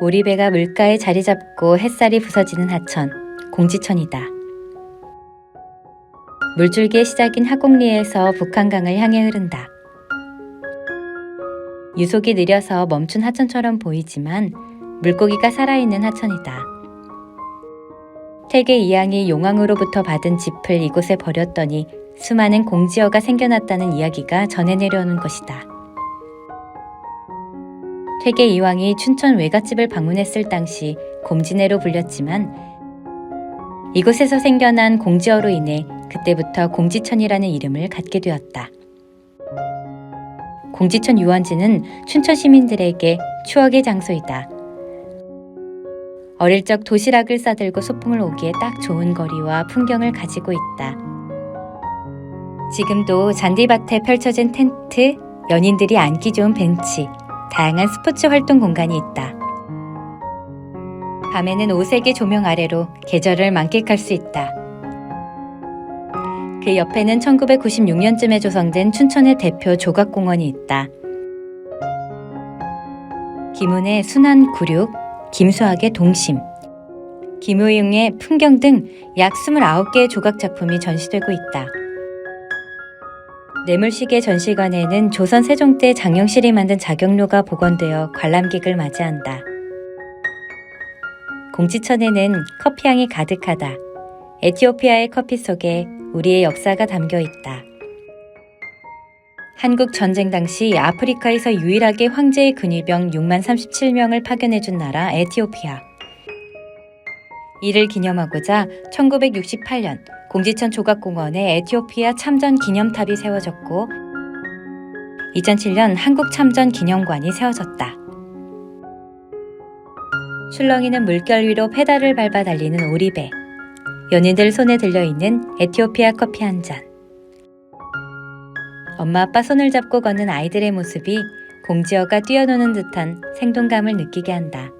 오리배가 물가에 자리 잡고 햇살이 부서지는 하천, 공지천이다. 물줄기의 시작인 하곡리에서 북한강을 향해 흐른다. 유속이 느려서 멈춘 하천처럼 보이지만 물고기가 살아있는 하천이다. 태계 이양이 용왕으로부터 받은 짚을 이곳에 버렸더니 수많은 공지어가 생겨났다는 이야기가 전해 내려오는 것이다. 퇴계 이왕이 춘천 외갓집을 방문했을 당시 곰지네로 불렸지만 이곳에서 생겨난 공지어로 인해 그때부터 공지천이라는 이름을 갖게 되었다. 공지천 유원지는 춘천 시민들에게 추억의 장소이다. 어릴 적 도시락을 싸들고 소풍을 오기에 딱 좋은 거리와 풍경을 가지고 있다. 지금도 잔디밭에 펼쳐진 텐트, 연인들이 앉기 좋은 벤치, 다양한 스포츠 활동 공간이 있다. 밤에는 오색의 조명 아래로 계절을 만끽할 수 있다. 그 옆에는 1996년쯤에 조성된 춘천의 대표 조각공원이 있다. 김운의 순환 구륙, 김수학의 동심, 김우용의 풍경 등 약 29개의 조각 작품이 전시되고 있다. 내물시계 전시관에는 조선 세종 때 장영실이 만든 자경로가 복원되어 관람객을 맞이한다. 공지천에는 커피향이 가득하다. 에티오피아의 커피 속에 우리의 역사가 담겨 있다. 한국 전쟁 당시 아프리카에서 유일하게 황제의 근위병 6만 37명을 파견해준 나라 에티오피아. 이를 기념하고자 1968년 공지천 조각공원에 에티오피아 참전 기념탑이 세워졌고 2007년 한국 참전 기념관이 세워졌다. 출렁이는 물결 위로 페달을 밟아 달리는 오리배. 연인들 손에 들려있는 에티오피아 커피 한 잔. 엄마 아빠 손을 잡고 걷는 아이들의 모습이 공지어가 뛰어노는 듯한 생동감을 느끼게 한다.